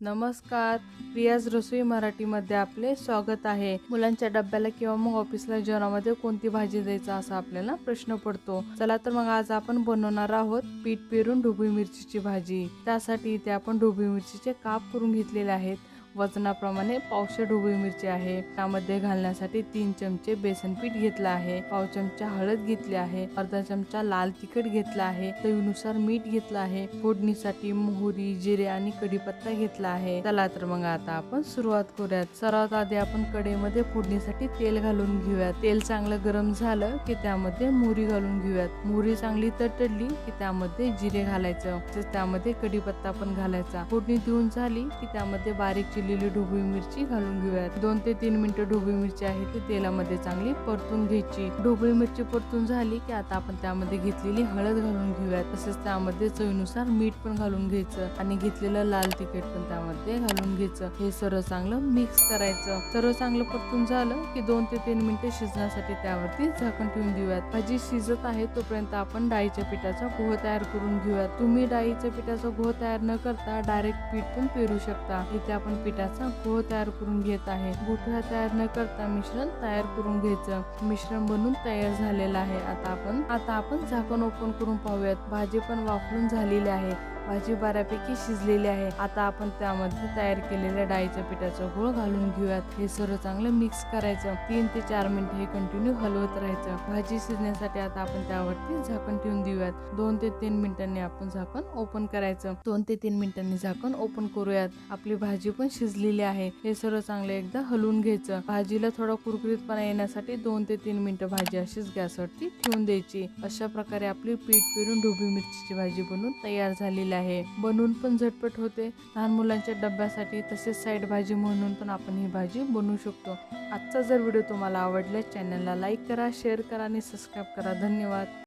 नमस्कार. रियाज रसोई मराठीमध्ये आपले स्वागत आहे. मुलांच्या डब्याला किंवा मग ऑफिसला जेवणामध्ये कोणती भाजी द्यायचा असा आपल्याला प्रश्न पडतो. चला तर मग आज आपण बनवणार आहोत पीठ पेरून ढोबळी मिरचीची भाजी. त्यासाठी इथे आपण ढोबळी मिरचीचे काप करून घेतलेले आहेत. वजनाप्रमाणे पावशे ढोबळी मिरची आहे. त्यामध्ये घालण्यासाठी तीन चमचे बेसन पीठ घेतलं आहे. पाव चमचा हळद घेतली आहे. अर्धा चमचा लाल तिखट घेतला आहे. चवीनुसार मीठ घेतलं आहे. फोडणीसाठी मोहरी जिरे आणि कढीपत्ता घेतला आहे. चला तर मग आता आपण सुरुवात करूयात. सर्वात आधी आपण कढईमध्ये फोडणीसाठी तेल घालून घेऊयात. तेल चांगलं गरम झालं की त्यामध्ये मोहरी घालून घेऊयात. मोहरी चांगली तडतडली की त्यामध्ये जिरे घालायचं. त्यामध्ये कढीपत्ता पण घालायचा. फोडणी देऊन झाली की त्यामध्ये बारीक चिरलेली ढोबळी मिरची घालून घेऊयात. दोन ते तीन मिनिटं ढोबळी मिरची आहे ती तेलामध्ये चांगली परतून घ्यायची. ढोबळी मिरची परतून झाली की आता आपण त्यामध्ये घेतलेली हळद घालून घेऊयात. तसेच त्यामध्ये चवीनुसार मीठ पण घालून घ्यायचं आणि घेतलेलं लाल तिखट पण त्यामध्ये घालून घ्यायचं. हे सर्व चांगलं मिक्स करायचं. सर्व चांगलं परतून झालं की दोन ते तीन मिनिटं शिजण्यासाठी त्यावरती झाकण ठेवून देऊयात. भाजी शिजत आहे तोपर्यंत आपण डाळीच्या पिठाचा पोह तयार करून घेऊयात. तुम्ही डाळीच्या पिठाचा गोह तयार न करता डायरेक्ट पीठ पण पेरू शकता. इथे आपण पिठाचा पोह तयार करून घेत आहे. गुठळ्या तयार न करता मिश्रण तयार करून घ्यायचं. मिश्रण बनून तयार झालेलं आहे. आता आपण आता आपण झाकण ओपन करून पाहूयात. भाजी पण वापरून झालेली आहे. भाजी बऱ्यापैकी शिजलेली आहे. आता आपण त्यामध्ये तयार केलेल्या डाळीच्या पिठाचा गोळ घालून घेऊयात. हे सर्व चांगलं मिक्स करायचं. तीन ते चार मिनिट हे कंटिन्यू हलवत राहायचं. भाजी शिजण्यासाठी आता आपण त्यावरती झाकण ठेवून देऊयात. दोन ते तीन मिनिटांनी आपण झाकण ओपन करायचं. दोन ते तीन मिनिटांनी झाकण ओपन करूयात. आपली भाजी पण शिजलेली आहे. हे सर्व चांगलं एकदा हलवून घ्यायचं. भाजीला थोडा कुरकुरीतपणा येण्यासाठी दोन ते तीन मिनिटं भाजी अशीच गॅसवरती ठेवून द्यायची. अशा प्रकारे आपली पीठ पेरून ढोबी मिरचीची भाजी बनवून तयार झालेली आहे. आहे. बनवून पण झटपट होते. लहान मुलांच्या डब्यासाठी तसेच साईड भाजी म्हणून पण आपण ही भाजी बनवू शकतो. आजचा जर व्हिडिओ तुम्हाला आवडला चॅनलला लाईक करा शेअर करा आणि सबस्क्राईब करा. धन्यवाद.